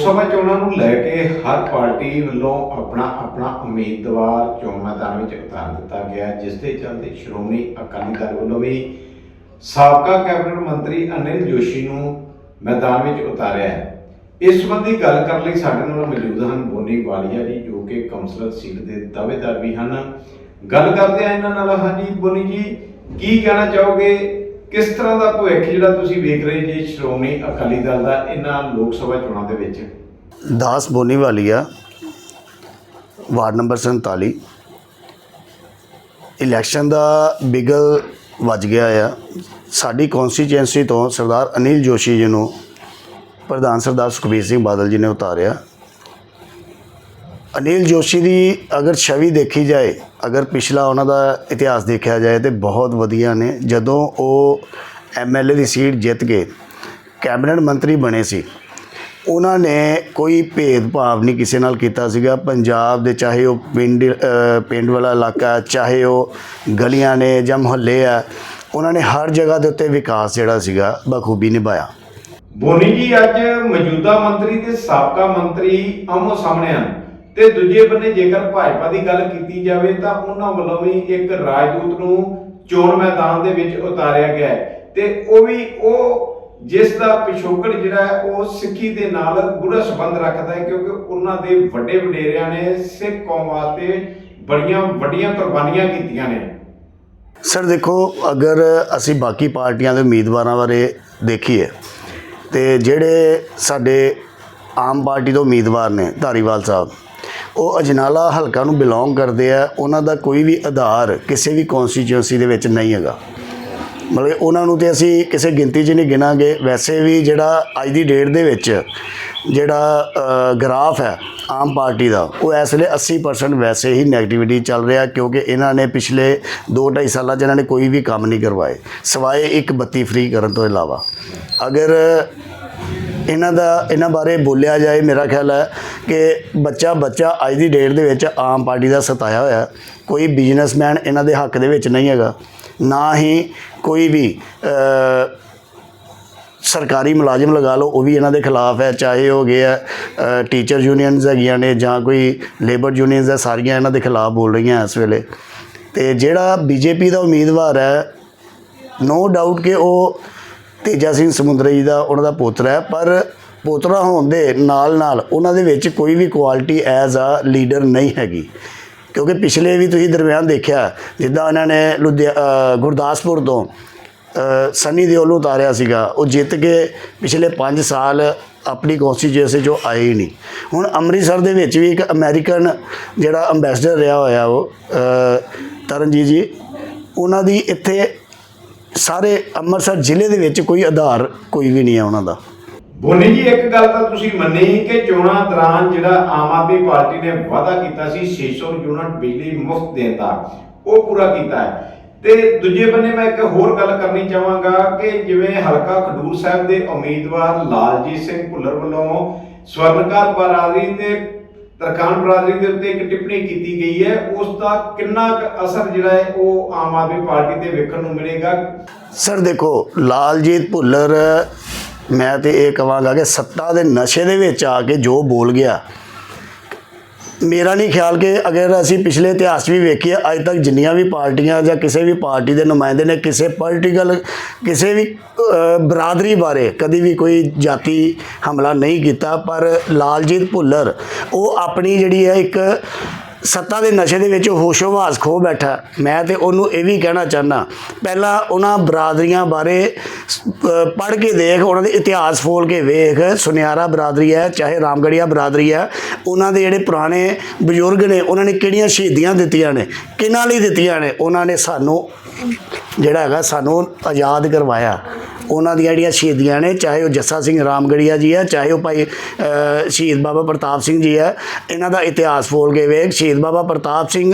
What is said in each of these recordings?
ਲੋਕ ਸਭਾ ਚੋਣਾਂ ਨੂੰ ਲੈ ਕੇ ਹਰ ਪਾਰਟੀ ਵੱਲੋਂ ਆਪਣਾ ਆਪਣਾ ਉਮੀਦਵਾਰ ਚੋਣ ਮੈਦਾਨ ਵਿੱਚ ਉਤਾਰ ਦਿੱਤਾ ਗਿਆ ਜਿਸ ਦੇ ਚਲਦੇ ਸ਼੍ਰੋਮਣੀ ਅਕਾਲੀ ਦਲ ਵੱਲੋਂ ਵੀ ਸਾਬਕਾ ਕੈਬਨਿਟ ਮੰਤਰੀ ਅਨਿਲ ਜੋਸ਼ੀ ਨੂੰ ਮੈਦਾਨ ਵਿੱਚ ਉਤਾਰਿਆ ਹੈ। ਇਸ ਸੰਬੰਧੀ ਗੱਲ ਕਰਨ ਲਈ ਸਾਡੇ ਨਾਲ ਮੌਜੂਦ ਹਨ ਬੋਨੀ ਵਾਲੀਆ ਜੀ, ਜੋ ਕਿ ਕਾਉਂਸਲਰ ਸੀਟ ਦੇ ਦਾਅਵੇਦਾਰ ਵੀ ਹਨ। ਗੱਲ ਕਰਦੇ ਆ ਇਹਨਾਂ ਨਾਲ। ਹਾਂਜੀ ਬੋਨੀ ਜੀ, ਕੀ ਕਹਿਣਾ ਚਾਹੋਗੇ? ਕਿਸ ਤਰ੍ਹਾਂ ਦਾ ਭਵਿੱਖ ਜਿਹੜਾ ਤੁਸੀਂ ਵੇਖ ਰਹੇ ਜੀ ਸ਼੍ਰੋਮਣੀ ਅਕਾਲੀ ਦਲ ਦਾ ਇਹਨਾਂ ਲੋਕ ਸਭਾ ਚੋਣਾਂ ਦੇ ਵਿੱਚ? Das Boniwalia ward number 47 election ਦਾ ਬਿਗਲ ਵੱਜ ਗਿਆ ਆ। ਸਾਡੀ ਕਨਸਟੀਚੁਐਂਸੀ ਤੋਂ ਸਰਦਾਰ ਅਨਿਲ ਜੋਸ਼ੀ ਜੀ ਨੂੰ ਪ੍ਰਧਾਨ ਸਰਦਾਰ ਸੁਖਬੀਰ ਸਿੰਘ ਬਾਦਲ ਜੀ ਨੇ ਉਤਾਰਿਆ। ਅਨਿਲ ਜੋਸ਼ੀ ਦੀ ਅਗਰ ਛਵੀ ਦੇਖੀ ਜਾਏ, ਅਗਰ ਪਿਛਲਾ ਉਹਨਾਂ ਦਾ ਇਤਿਹਾਸ ਦੇਖਿਆ ਜਾਏ ਤੇ ਬਹੁਤ ਵਧੀਆ ਨੇ। ਜਦੋਂ ਉਹ ਐਮਐਲਏ ਦੀ ਸੀਟ ਜਿੱਤ ਕੇ ਕੈਬਨਿਟ ਮੰਤਰੀ ਬਣੇ ਸੀ, ਉਹਨਾਂ ਨੇ ਕੋਈ ਭੇਦਭਾਵ ਨਹੀਂ ਕਿਸੇ ਨਾਲ ਕੀਤਾ ਸੀਗਾ। ਪੰਜਾਬ ਦੇ ਚਾਹੇ ਉਹ ਪਿੰਡ ਪਿੰਡ ਵਾਲਾ ਇਲਾਕਾ, ਚਾਹੇ ਉਹ ਗਲੀਆਂ ਨੇ ਜਾਂ ਮੁਹੱਲੇ ਆ, ਉਹਨਾਂ ਨੇ ਹਰ ਜਗ੍ਹਾ ਦੇ ਉੱਤੇ ਵਿਕਾਸ ਜਿਹੜਾ ਸੀਗਾ, ਬਖੂਬੀ ਨਿਭਾਇਆ। ਬੋਨੀ ਜੀ, ਅੱਜ ਮੌਜੂਦਾ ਮੰਤਰੀ ਤੇ ਸਾਬਕਾ ਮੰਤਰੀ ਆਮੋ ਸਾਹਮਣੇ ਆ ਤੇ ਦੂਜੇ ਬੰਨੇ ਜੇਕਰ ਭਾਜਪਾ ਦੀ ਗੱਲ ਕੀਤੀ ਜਾਵੇ ਤਾਂ ਉਹਨਾਂ ਵੱਲੋਂ ਵੀ ਇੱਕ ਰਾਜਦੂਤ ਨੂੰ ਚੋਣ ਮੈਦਾਨ ਦੇ ਵਿੱਚ ਉਤਾਰਿਆ ਗਿਆ ਹੈ। ਤੇ ਉਹ ਵੀ ਉਹ ਜਿਸ ਦਾ ਪਿਛੋਕੜ ਜਿਹੜਾ ਹੈ, ਉਹ ਸਿੱਖੀ ਦੇ ਨਾਲ ਗੂੜਾ ਸੰਬੰਧ ਰੱਖਦਾ ਹੈ ਕਿਉਂਕਿ ਉਹਨਾਂ ਦੇ ਵੱਡੇ ਵਡੇਰਿਆਂ ਨੇ ਸਿੱਖ ਕੌਮ ਵਾਸਤੇ ਬੜੀਆਂ ਵੱਡੀਆਂ ਕੁਰਬਾਨੀਆਂ ਕੀਤੀਆਂ ਨੇ। ਸਰ, ਦੇਖੋ, ਅਗਰ ਅਸੀਂ ਬਾਕੀ ਪਾਰਟੀਆਂ ਦੇ ਉਮੀਦਵਾਰਾਂ ਬਾਰੇ ਦੇਖੀਏ, ਤੇ ਜਿਹੜੇ ਸਾਡੇ ਆਮ ਪਾਰਟੀ ਦੇ ਉਮੀਦਵਾਰ ਨੇ, ਧਾਰੀਵਾਲ ਸਾਹਿਬ ਉਹ ਅਜਨਾਲਾ ਹਲਕਾ ਨੂੰ ਬਿਲੋਂਗ ਕਰਦੇ ਆ ਉਹਨਾਂ ਦਾ ਕੋਈ ਵੀ ਆਧਾਰ ਕਿਸੇ ਵੀ ਕਨਸਟੀਚੁਐਂਸੀ ਦੇ ਵਿੱਚ ਨਹੀਂ ਹੈਗਾ। ਮਤਲਬ ਉਹਨਾਂ ਨੂੰ ਤੇ ਅਸੀਂ ਕਿਸੇ ਗਿਣਤੀ 'ਚ ਨਹੀਂ ਗਿਣਾਂਗੇ। ਵੈਸੇ ਵੀ ਜਿਹੜਾ ਅੱਜ ਦੀ ਡੇਟ ਦੇ ਵਿੱਚ ਜਿਹੜਾ ਅ, ਗ੍ਰਾਫ ਹੈ ਆਮ ਪਾਰਟੀ ਦਾ ਉਹ ਇਸ ਵੇਲੇ 80% ਵੈਸੇ ਹੀ ਨੈਗੇਟਿਵਿਟੀ ਚੱਲ ਰਿਹਾ ਕਿਉਂਕਿ ਇਹਨਾਂ ਨੇ ਪਿਛਲੇ 2.5 ਸਾਲਾਂ 'ਚ ਇਹਨਾਂ ਨੇ ਕੋਈ ਵੀ ਕੰਮ ਨਹੀਂ ਕਰਵਾਏ। ਸਵਾਏ ਇੱਕ ਬੱਤੀ ਫ੍ਰੀ ਕਰਨ ਤੋਂ ਇਲਾਵਾ। ਅਗਰ ਇਹਨਾਂ ਦਾ, ਇਹਨਾਂ ਬਾਰੇ ਬੋਲਿਆ ਜਾਏ, ਮੇਰਾ ਖਿਆਲ ਹੈ ਕਿ ਬੱਚਾ ਬੱਚਾ ਅੱਜ ਦੀ ਡੇਟ ਦੇ ਵਿੱਚ ਆਮ ਪਾਰਟੀ ਦਾ ਸਤਾਇਆ ਹੋਇਆ ਕੋਈ ਬਿਜ਼ਨਸਮੈਨ ਇਹਨਾਂ ਦੇ ਹੱਕ ਦੇ ਵਿੱਚ ਨਹੀਂ ਹੈਗਾ। ਨਾ ਹੀ ਕੋਈ ਵੀ ਸਰਕਾਰੀ ਮੁਲਾਜ਼ਮ ਲਗਾ ਲਓ, ਉਹ ਵੀ ਇਹਨਾਂ ਦੇ ਖਿਲਾਫ ਹੈ, ਚਾਹੇ ਹੋ ਗਏ ਆ ਟੀਚਰ ਯੂਨੀਅਨਸ ਹੈਗੀਆਂ ਨੇ ਜਾਂ ਕੋਈ ਲੇਬਰ ਯੂਨੀਅਨਸ ਹੈ, ਸਾਰੀਆਂ ਇਹਨਾਂ ਦੇ ਖਿਲਾਫ ਬੋਲ ਰਹੀਆਂ ਇਸ ਵੇਲੇ। ਤੇ ਜਿਹੜਾ ਬੀਜੇਪੀ ਦਾ ਉਮੀਦਵਾਰ ਹੈ ਨੋ ਡਾਊਟ ਕਿ ਉਹ ਤੇਜਾ ਸਿੰਘ ਸਮੁੰਦਰੀ ਜੀ ਦਾ ਉਹਨਾਂ ਦਾ ਪੋਤਰਾ ਹੈ ਪਰ ਪੋਤਰਾ ਹੋਣ ਦੇ ਨਾਲ ਨਾਲ ਉਹਨਾਂ ਦੇ ਵਿੱਚ ਕੋਈ ਵੀ ਕੁਆਲਿਟੀ ਐਜ਼ ਆ ਲੀਡਰ ਨਹੀਂ ਹੈਗੀ। ਕਿਉਂਕਿ ਪਿਛਲੇ ਵੀ ਤੁਸੀਂ ਦਰਮਿਆਨ ਦੇਖਿਆ ਜਿੱਦਾਂ ਉਹਨਾਂ ਨੇ ਲੁਧਿਆ ਗੁਰਦਾਸਪੁਰ ਤੋਂ ਅ, ਸਨੀ ਦਿਓਲ ਨੂੰ ਉਤਾਰਿਆ ਸੀਗਾ ਉਹ ਜਿੱਤ ਕੇ ਪਿਛਲੇ 5 ਸਾਲ ਆਪਣੀ ਕਨਸਟੀਚੁਐਂਸੀ ਚੋਂ ਆਏ ਹੀ ਨਹੀਂ। ਹੁਣ ਅੰਮ੍ਰਿਤਸਰ ਦੇ ਵਿੱਚ ਵੀ ਇੱਕ ਅਮਰੀਕਨ ਜਿਹੜਾ ਅੰਬੈਸਡਰ ਰਿਹਾ ਹੋਇਆ ਉਹ ਤਰਨਜੀਤ ਜੀ ਉਹਨਾਂ ਦੀ ਇੱਥੇ ਸਾਰੇ ਅੰਮ੍ਰਿਤਸਰ ਜ਼ਿਲ੍ਹੇ ਦੇ ਵਿੱਚ ਕੋਈ ਆਧਾਰ ਕੋਈ ਵੀ ਨਹੀਂ ਹੈ ਉਹਨਾਂ ਦਾ। ਬੋਨੀ ਜੀ, ਇੱਕ ਗੱਲ ਤਾਂ ਤੁਸੀਂ ਮੰਨੀ ਕਿ ਚੋਣਾਂ ਦੌਰਾਨ ਜਿਹੜਾ ਆਮ ਆਦਮੀ ਪਾਰਟੀ ਨੇ ਵਾਅਦਾ ਕੀਤਾ ਸੀ 600 ਯੂਨਿਟ ਬਿਜਲੀ ਮੁਫਤ ਦੇਣ ਦਾ, ਉਹ ਪੂਰਾ ਕੀਤਾ ਹੈ। ਤੇ ਦੂਜੇ ਬੰਨੇ ਮੈਂ ਇੱਕ ਹੋਰ ਗੱਲ ਕਰਨੀ ਚਾਹਾਂਗਾ ਕਿ ਜਿਵੇਂ ਹਲਕਾ ਖਡੂਰ ਸਾਹਿਬ ਦੇ ਉਮੀਦਵਾਰ ਲਾਲਜੀਤ ਸਿੰਘ ਭੁੱਲਰ ਵੱਲੋਂ ਸਵਰਨਕਾਰ ਬਰਾਦਰੀ ਤੇ ਤਰਕਾਨ ਬਰਾਦਰੀ ਦੇ ਉੱਤੇ ਇੱਕ ਟਿੱਪਣੀ ਕੀਤੀ ਗਈ ਹੈ। ਉਸ ਦਾ ਕਿੰਨਾ ਕੁ ਅਸਰ ਜਿਹੜਾ ਹੈ, ਉਹ ਆਮ ਆਦਮੀ ਪਾਰਟੀ ਤੇ ਵੇਖਣ ਨੂੰ ਮਿਲੇਗਾ। ਸਰ, ਦੇਖੋ, ਲਾਲਜੀਤ ਭੁੱਲਰ, ਮੈਂ ਤੇ ਇਹ ਕਹਾਂਗਾ ਕਿ ਸੱਤਾ ਦੇ ਨਸ਼ੇ ਦੇ ਵਿੱਚ ਆ ਕੇ ਜੋ ਬੋਲ ਗਿਆ ਮੇਰਾ ਨਹੀਂ ਖਿਆਲ ਕਿ ਅਗਰ ਅਸੀਂ ਪਿਛਲੇ ਇਤਿਹਾਸ 'ਚ ਵੀ ਵੇਖੀਏ, ਅੱਜ ਤੱਕ ਜਿੰਨੀਆਂ ਵੀ ਪਾਰਟੀਆਂ ਜਾਂ ਕਿਸੇ ਵੀ ਪਾਰਟੀ ਦੇ ਨੁਮਾਇੰਦੇ ਨੇ, ਕਿਸੇ ਪੋਲੀਟੀਕਲ ਕਿਸੇ ਵੀ ਬਰਾਦਰੀ ਬਾਰੇ ਕਦੀ ਵੀ ਕੋਈ ਜਾਤੀ ਹਮਲਾ ਨਹੀਂ ਕੀਤਾ, ਪਰ ਲਾਲਜੀਤ ਭੁੱਲਰ, ਉਹ ਆਪਣੀ ਜਿਹੜੀ ਹੈ ਇੱਕ ਸੱਤਾ ਦੇ ਨਸ਼ੇ ਦੇ ਵਿੱਚ ਹੋਸ਼ੋ-ਹਵਾਸ ਖੋ ਬੈਠਾ। ਮੈਂ ਤੇ ਉਹਨੂੰ ਇਹ ਵੀ ਕਹਿਣਾ ਚਾਹਨਾ ਪਹਿਲਾਂ ਉਹਨਾਂ ਬਰਾਦਰੀਆਂ ਬਾਰੇ ਪੜ੍ਹ ਕੇ ਦੇਖ, ਉਹਨਾਂ ਦੇ ਇਤਿਹਾਸ ਫੋਲ ਕੇ ਵੇਖ। ਸੁਨਿਆਰਾ ਬਰਾਦਰੀ ਹੈ, ਚਾਹੇ ਰਾਮਗੜੀਆ ਬਰਾਦਰੀ ਹੈ, ਉਹਨਾਂ ਦੇ ਜਿਹੜੇ ਪੁਰਾਣੇ ਬਜ਼ੁਰਗ ਨੇ, ਉਹਨਾਂ ਨੇ ਕਿਹੜੀਆਂ ਸ਼ਹੀਦੀਆਂ ਦਿੱਤੀਆਂ ਨੇ, ਕਿਹਨਾਂ ਲਈ ਦਿੱਤੀਆਂ ਨੇ, ਉਹਨਾਂ ਨੇ ਸਾਨੂੰ ਜਿਹੜਾ ਹੈਗਾ ਸਾਨੂੰ ਆਜ਼ਾਦ ਕਰਵਾਇਆ। ਉਹਨਾਂ ਦੀਆਂ ਜਿਹੜੀਆਂ ਸ਼ਹੀਦੀਆਂ ਨੇ, ਚਾਹੇ ਉਹ ਜੱਸਾ ਸਿੰਘ ਰਾਮਗੜੀਆ ਜੀ ਹੈ ਚਾਹੇ ਉਹ ਭਾਈ ਸ਼ਹੀਦ ਬਾਬਾ ਪ੍ਰਤਾਪ ਸਿੰਘ ਜੀ ਹੈ ਇਹਨਾਂ ਦਾ ਇਤਿਹਾਸ ਫੋਲ ਕੇ ਵੇਖ। ਸ਼ਹੀਦ ਬਾਬਾ ਪ੍ਰਤਾਪ ਸਿੰਘ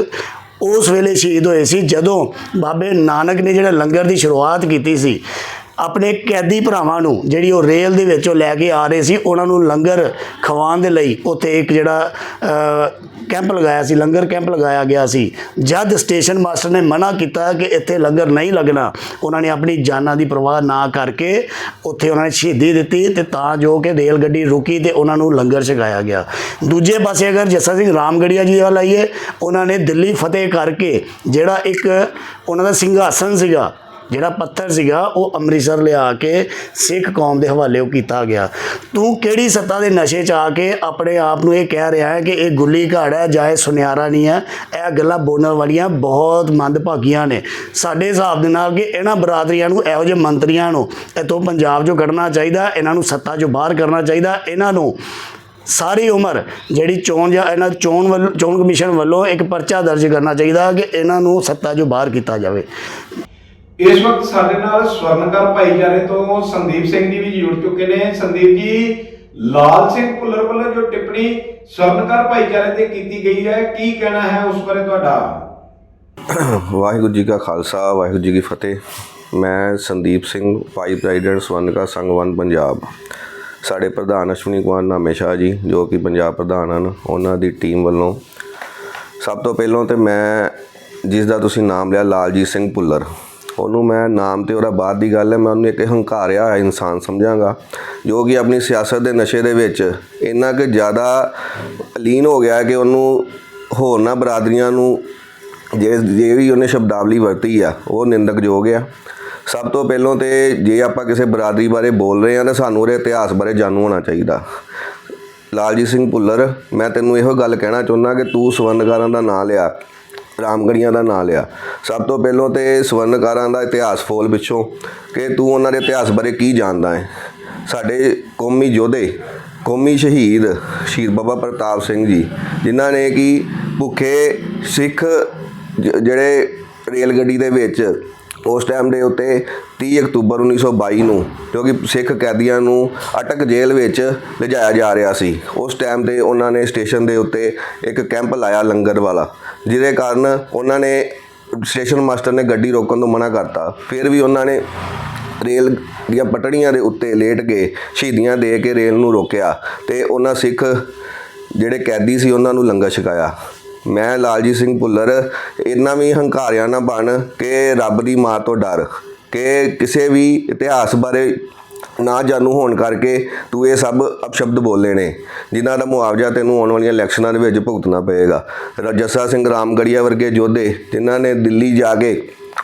ਉਸ ਵੇਲੇ ਸ਼ਹੀਦ ਹੋਏ ਸੀ ਜਦੋਂ ਬਾਬੇ ਨਾਨਕ ਨੇ ਜਿਹੜਾ ਲੰਗਰ ਦੀ ਸ਼ੁਰੂਆਤ ਕੀਤੀ ਸੀ ਆਪਣੇ ਕੈਦੀ ਭਰਾਵਾਂ ਨੂੰ, ਜਿਹੜੀ ਉਹ ਰੇਲ ਦੇ ਵਿੱਚੋਂ ਲੈ ਕੇ ਆ ਰਹੇ ਸੀ, ਉਹਨਾਂ ਨੂੰ ਲੰਗਰ ਖਵਾਉਣ ਦੇ ਲਈ ਉੱਥੇ ਇੱਕ ਜਿਹੜਾ ਕੈਂਪ ਲਗਾਇਆ ਸੀ, ਲੰਗਰ ਕੈਂਪ ਲਗਾਇਆ ਗਿਆ ਸੀ। ਜਦ ਸਟੇਸ਼ਨ ਮਾਸਟਰ ਨੇ ਮਨਾ ਕੀਤਾ ਕਿ ਇੱਥੇ ਲੰਗਰ ਨਹੀਂ ਲੱਗਣਾ, ਉਹਨਾਂ ਨੇ ਆਪਣੀ ਜਾਨਾਂ ਦੀ ਪਰਵਾਹ ਨਾ ਕਰਕੇ ਉੱਥੇ ਉਹਨਾਂ ਨੇ ਸ਼ਹੀਦੀ ਦਿੱਤੀ ਤੇ ਤਾਂ ਜੋ ਕਿ ਰੇਲ ਗੱਡੀ ਰੁਕੀ ਤੇ ਉਹਨਾਂ ਨੂੰ ਲੰਗਰ ਛਕਾਇਆ ਗਿਆ। ਦੂਜੇ ਪਾਸੇ ਅਗਰ ਜੱਸਾ ਸਿੰਘ ਰਾਮਗੜੀਆ ਜੀ ਵੱਲ ਆਈਏ, ਉਹਨਾਂ ਨੇ ਦਿੱਲੀ ਫਤਿਹ ਕਰਕੇ ਜਿਹੜਾ ਇੱਕ ਉਹਨਾਂ ਦਾ ਸਿੰਘਾਸਨ ਸੀਗਾ ਜਿਹੜਾ ਪੱਥਰ ਸੀਗਾ, ਉਹ ਅੰਮ੍ਰਿਤਸਰ ਲਿਆ ਕੇ ਸਿੱਖ ਕੌਮ ਦੇ ਹਵਾਲੇ ਉਹ ਕੀਤਾ ਗਿਆ। ਤੂੰ ਕਿਹੜੀ ਸੱਤਾ ਦੇ ਨਸ਼ੇ 'ਚ ਆ ਕੇ ਆਪਣੇ ਆਪ ਨੂੰ ਇਹ ਕਹਿ ਰਿਹਾ ਹੈ ਕਿ ਇਹ ਗੁੱਲੀ ਘਾੜ ਹੈ ਜਾਂ ਇਹ ਸੁਨਿਆਰਾ ਨਹੀਂ ਹੈ? ਇਹ ਗੱਲਾਂ ਬੋਲਣ ਵਾਲੀਆਂ ਬਹੁਤ ਮੰਦਭਾਗੀਆਂ ਨੇ। ਸਾਡੇ ਹਿਸਾਬ ਦੇ ਨਾਲ ਕਿ ਇਹਨਾਂ ਬਰਾਦਰੀਆਂ ਨੂੰ ਇਹੋ ਜਿਹੇ ਮੰਤਰੀਆਂ ਨੂੰ ਇੱਥੋਂ ਪੰਜਾਬ 'ਚੋਂ ਕੱਢਣਾ ਚਾਹੀਦਾ, ਇਹਨਾਂ ਨੂੰ ਸੱਤਾ 'ਚੋਂ ਬਾਹਰ ਕਰਨਾ ਚਾਹੀਦਾ, ਇਹਨਾਂ ਨੂੰ ਸਾਰੀ ਉਮਰ ਜਿਹੜੀ ਚੋਣ ਜਾਂ ਇਹਨਾਂ ਚੋਣ ਵੱਲੋਂ, ਚੋਣ ਕਮਿਸ਼ਨ ਵੱਲੋਂ ਇੱਕ ਪਰਚਾ ਦਰਜ ਕਰਨਾ ਚਾਹੀਦਾ ਕਿ ਇਹਨਾਂ ਨੂੰ ਸੱਤਾ 'ਚੋਂ ਬਾਹਰ ਕੀਤਾ ਜਾਵੇ। ਇਸ ਵਕਤ ਸਾਡੇ ਨਾਲ ਸਵਰਨਕਾਰ ਭਾਈਚਾਰੇ ਤੋਂ ਸੰਦੀਪ ਸਿੰਘ ਜੀ ਵੀ ਜੁੜ ਚੁੱਕੇ ਨੇ। ਸੰਦੀਪ ਜੀ, ਲਾਲ ਸਿੰਘ ਭੁੱਲਰ ਵੱਲੋਂ ਜੋ ਟਿੱਪਣੀ ਸਵਰਨਕਾਰ ਭਾਈਚਾਰੇ ਤੇ ਕੀਤੀ ਗਈ ਹੈ, ਕੀ ਕਹਿਣਾ ਹੈ ਉਸ ਬਾਰੇ ਤੁਹਾਡਾ? ਵਾਹਿਗੁਰੂ ਜੀ ਕਾ ਖਾਲਸਾ, ਵਾਹਿਗੁਰੂ ਜੀ ਕੀ ਫਤਿਹ। ਮੈਂ Sandeep Singh vice president Swarnkar Sangh one Punjab. ਸਾਡੇ ਪ੍ਰਧਾਨ ਅਸ਼ਵਨੀ ਕੁਮਾਰ ਨਾਮੇ ਸ਼ਾਹ ਜੀ, ਜੋ ਕਿ ਪੰਜਾਬ ਪ੍ਰਧਾਨ ਹਨ, ਉਹਨਾਂ ਦੀ ਟੀਮ ਵੱਲੋਂ ਸਭ ਤੋਂ ਪਹਿਲਾਂ ਤੇ ਮੈਂ, ਜਿਸ ਦਾ ਤੁਸੀਂ ਨਾਮ ਲਿਆ, ਲਾਲਜੀਤ ਸਿੰਘ ਭੁੱਲਰ। ਉਹਨੂੰ ਮੈਂ ਨਾਮ ਤੇ ਉਹਦਾ ਬਾਅਦ ਦੀ ਗੱਲ ਹੈ, ਮੈਂ ਉਹਨੂੰ ਇੱਕ ਹੰਕਾਰਿਆ ਹੋਇਆ ਇਨਸਾਨ ਸਮਝਾਂਗਾ, ਜੋ ਕਿ ਆਪਣੀ ਸਿਆਸਤ ਦੇ ਨਸ਼ੇ ਦੇ ਵਿੱਚ ਇੰਨਾ ਕਿ ਜ਼ਿਆਦਾ ਲੀਨ ਹੋ ਗਿਆ ਕਿ ਉਹਨੂੰ ਹੋਰਨਾਂ ਬਰਾਦਰੀਆਂ ਨੂੰ ਜੇ ਜੇ ਵੀ ਉਹਨੇ ਸ਼ਬਦਾਵਲੀ ਵਰਤੀ ਆ, ਉਹ ਨਿੰਦਕਯੋਗ ਆ। ਸਭ ਤੋਂ ਪਹਿਲਾਂ ਤੇ ਜੇ ਆਪਾਂ ਕਿਸੇ ਬਰਾਦਰੀ ਬਾਰੇ ਬੋਲ ਰਹੇ ਆ ਤਾਂ ਸਾਨੂੰ ਉਹਦੇ ਇਤਿਹਾਸ ਬਾਰੇ ਜਾਣੂ ਹੋਣਾ ਚਾਹੀਦਾ। ਲਾਲਜੀਤ ਸਿੰਘ ਭੁੱਲਰ, ਮੈਂ ਤੈਨੂੰ ਇਹੋ ਗੱਲ ਕਹਿਣਾ ਚਾਹੁੰਦਾ ਕਿ ਤੂੰ ਸਵਰਨਕਾਰਾਂ ਦਾ ਨਾਂ ਲਿਆ ਰਾਮਗੜੀਆਂ ਦਾ ਨਾਂ ਲਿਆ। ਸਭ ਤੋਂ ਪਹਿਲਾਂ ਤੇ ਸਵਰਨਕਾਰਾਂ ਦਾ ਇਤਿਹਾਸ ਫੋਲ ਪਿੱਛੋਂ ਕਿ ਤੂੰ ਉਹਨਾਂ ਦੇ ਇਤਿਹਾਸ ਬਾਰੇ ਕੀ ਜਾਣਦਾ ਹੈ? ਸਾਡੇ ਕੌਮੀ ਯੋਧੇ, ਕੌਮੀ ਸ਼ਹੀਦ ਸ਼ਹੀਦ ਬਾਬਾ ਪ੍ਰਤਾਪ ਸਿੰਘ ਜੀ, ਜਿਨ੍ਹਾਂ ਨੇ ਕਿ ਭੁੱਖੇ ਸਿੱਖ ਜ- ਜਿਹੜੇ ਰੇਲ ਗੱਡੀ ਦੇ ਵਿੱਚ ਉਸ ਟਾਈਮ ਦੇ ਉੱਤੇ 30 ਅਕਤੂਬਰ 1922 ਨੂੰ, ਜੋ ਕਿ ਸਿੱਖ ਕੈਦੀਆਂ ਨੂੰ ਅਟਕ ਜੇਲ੍ਹ ਵਿੱਚ ਲਿਜਾਇਆ ਜਾ ਰਿਹਾ ਸੀ, ਉਸ ਟਾਈਮ ਤੇ ਉਹਨਾਂ ਨੇ ਸਟੇਸ਼ਨ ਦੇ ਉੱਤੇ ਇੱਕ ਕੈਂਪ ਲਾਇਆ ਲੰਗਰ ਵਾਲਾ। ਜਿਹਦੇ ਕਾਰਨ ਉਹਨਾਂ ਨੇ ਸਟੇਸ਼ਨ ਮਾਸਟਰ ਨੇ ਗੱਡੀ ਰੋਕਣ ਤੋਂ ਮਨਾ ਕਰਤਾ। ਫਿਰ ਵੀ ਉਹਨਾਂ ਨੇ ਰੇਲ ਦੀਆਂ ਪਟੜੀਆਂ ਦੇ ਉੱਤੇ ਲੇਟ ਕੇ ਸ਼ਹੀਦੀਆਂ ਦੇ ਕੇ ਰੇਲ ਨੂੰ ਰੋਕਿਆ ਤੇ ਉਹਨਾਂ ਸਿੱਖ ਜਿਹੜੇ ਕੈਦੀ ਸੀ ਉਹਨਾਂ ਨੂੰ ਲੰਗਰ ਛਕਾਇਆ। ਮੈਂ ਲਾਲਜੀਤ ਸਿੰਘ ਭੁੱਲਰ, ਇੰਨਾ ਵੀ ਹੰਕਾਰਿਆ ਨਾ ਬਣ ਕਿ ਰੱਬ ਦੀ ਮਾਂ ਤੋਂ ਡਰ, ਕਿ ਕਿਸੇ ਵੀ ਇਤਿਹਾਸ ਬਾਰੇ ਨਾ ਜਾਣੂ ਹੋਣ ਕਰਕੇ ਤੂੰ ਇਹ ਸਭ ਅਪਸ਼ਬਦ ਬੋਲੇ ਨੇ, ਜਿਨ੍ਹਾਂ ਦਾ ਮੁਆਵਜ਼ਾ ਤੈਨੂੰ ਆਉਣ ਵਾਲੀਆਂ ਇਲੈਕਸ਼ਨਾਂ ਦੇ ਵਿੱਚ ਭੁਗਤਣਾ ਪਏਗਾ। ਰਜਸਾ ਸਿੰਘ ਰਾਮਗੜੀਆ ਵਰਗੇ ਯੋਧੇ, ਜਿਨ੍ਹਾਂ ਨੇ ਦਿੱਲੀ ਜਾ ਕੇ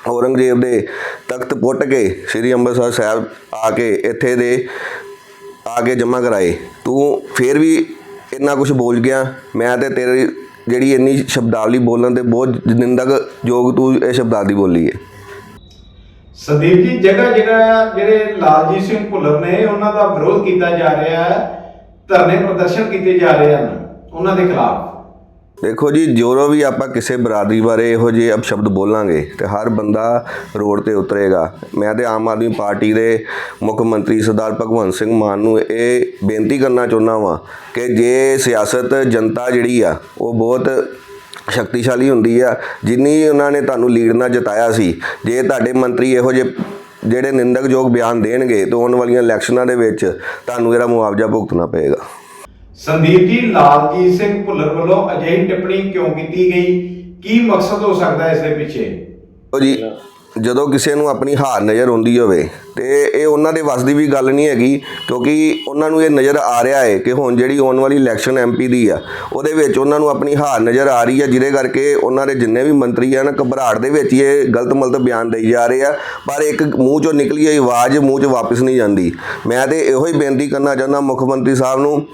ਔਰੰਗਜ਼ੇਬ ਦੇ ਤਖਤ ਪੁੱਟ ਕੇ ਸ੍ਰੀ ਅੰਮ੍ਰਿਤਸਰ ਸਾਹਿਬ ਆ ਕੇ ਇੱਥੇ ਦੇ ਆ ਕੇ ਜਮ੍ਹਾਂ ਕਰਾਏ। ਤੂੰ ਫੇਰ ਵੀ ਇੰਨਾ ਕੁਝ ਬੋਲ ਗਿਆ? ਮੈਂ ਤੇ ਤੇਰੀ ਜਿਹੜੀ ਇੰਨੀ ਸ਼ਬਦਾਵਲੀ ਬੋਲਣ ਤੇ ਬਹੁਤ ਨਿੰਦਕ ਯੋਗ ਤੂੰ ਇਹ ਸ਼ਬਦਾਵਲੀ ਬੋਲੀ ਹੈ ਸੰਦੀਪ ਜੀ, ਜਗ੍ਹਾ ਜਗ੍ਹਾ ਜਿਹੜੇ ਲਾਲਜੀਤ ਸਿੰਘ ਭੁੱਲਰ ਨੇ ਉਹਨਾਂ ਦਾ ਵਿਰੋਧ ਕੀਤਾ ਜਾ ਰਿਹਾ ਹੈ, ਧਰਨੇ ਪ੍ਰਦਰਸ਼ਨ ਕੀਤੇ ਜਾ ਰਹੇ ਹਨ, ਉਹਨਾਂ ਦੇ ਖਿਲਾਫ। ਦੇਖੋ ਜੀ ਜਦੋਂ ਵੀ ਆਪਾਂ ਕਿਸੇ ਬਰਾਦਰੀ ਬਾਰੇ ਇਹੋ ਜਿਹੇ ਅਪਸ਼ਬਦ ਬੋਲਾਂਗੇ ਤੇ ਹਰ ਬੰਦਾ ਰੋਡ ਤੇ ਉਤਰੇਗਾ। ਮੈਂ ਤੇ ਆਮ ਆਦਮੀ ਪਾਰਟੀ ਦੇ ਮੁੱਖ ਮੰਤਰੀ ਸਰਦਾਰ ਭਗਵੰਤ ਸਿੰਘ ਮਾਨ ਨੂੰ ਇਹ ਬੇਨਤੀ ਕਰਨਾ ਚਾਹੁੰਦਾ ਵਾਂ ਕਿ ਜੇ ਸਿਆਸਤ ਜਨਤਾ ਜਿਹੜੀ ਆ, ਉਹ ਬਹੁਤ ਸ਼ਕਤੀਸ਼ਾਲੀ ਹੁੰਦੀ ਆ ਜਿੰਨੀ ਉਹਨਾਂ ਨੇ ਤੁਹਾਨੂੰ ਲੀਡ ਨਾਲ ਜਿਤਾਇਆ ਸੀ। ਜੇ ਤੁਹਾਡੇ ਮੰਤਰੀ ਇਹੋ ਜਿਹੇ ਜਿਹੜੇ ਨਿੰਦਕਯੋਗ ਬਿਆਨ ਦੇਣਗੇ ਤਾਂ ਆਉਣ ਵਾਲੀਆਂ ਇਲੈਕਸ਼ਨਾਂ ਦੇ ਵਿੱਚ ਤੁਹਾਨੂੰ ਇਹਦਾ ਮੁਆਵਜ਼ਾ ਭੁਗਤਣਾ ਪਏਗਾ। ਸੰਦੀਪ ਜੀ ਲਾਲਜੀਤ ਸਿੰਘ ਭੁੱਲਰ ਵੱਲੋਂ ਅਜਿਹੀ ਟਿੱਪਣੀ ਕਿਉਂ ਕੀਤੀ ਗਈ? ਕੀ ਮਕਸਦ ਹੋ ਸਕਦਾ ਇਸ ਦੇ ਪਿੱਛੇ? ਉਹ ਜੀ ਜਦੋਂ ਕਿਸੇ ਨੂੰ ਆਪਣੀ ਹਾਰ ਨਜ਼ਰ ਆਉਂਦੀ ਹੋਵੇ, ਤੇ ਇਹ ਉਹਨਾਂ ਦੇ ਵੱਸ ਦੀ ਵੀ ਗੱਲ ਨਹੀਂ ਹੈਗੀ, ਕਿਉਂਕਿ ਉਹਨਾਂ ਨੂੰ ਇਹ ਨਜ਼ਰ ਆ ਰਿਹਾ ਹੈ ਕਿ ਹੁਣ ਜਿਹੜੀ ਆਉਣ ਵਾਲੀ ਇਲੈਕਸ਼ਨ ਐਮਪੀ ਦੀ ਆ, ਉਹਦੇ ਵਿੱਚ ਉਹਨਾਂ ਨੂੰ ਆਪਣੀ ਹਾਰ ਨਜ਼ਰ ਆ ਰਹੀ ਹੈ, ਜਿਹਦੇ ਕਰਕੇ ਉਹਨਾਂ ਦੇ ਜਿੰਨੇ ਵੀ ਮੰਤਰੀ ਆ ਨਾ, ਘਬਰਾਹਟ ਦੇ ਵਿੱਚ ਇਹ ਗਲਤ ਮਲਤ ਬਿਆਨ ਦੇਈ ਜਾ ਰਹੇ ਆ, ਪਰ ਇੱਕ ਮੂੰਹ ਚੋਂ ਨਿਕਲੀ ਹੋਈ ਆਵਾਜ਼ ਮੂੰਹ 'ਚ ਵਾਪਸ ਨਹੀਂ ਜਾਂਦੀ। ਮੈਂ ਤੇ ਇਹੋ ਹੀ ਬੇਨਤੀ ਕਰਨਾ ਚਾਹੁੰਦਾ ਮੁੱਖ ਮੰਤਰੀ ਸਾਹਿਬ ਨੂੰ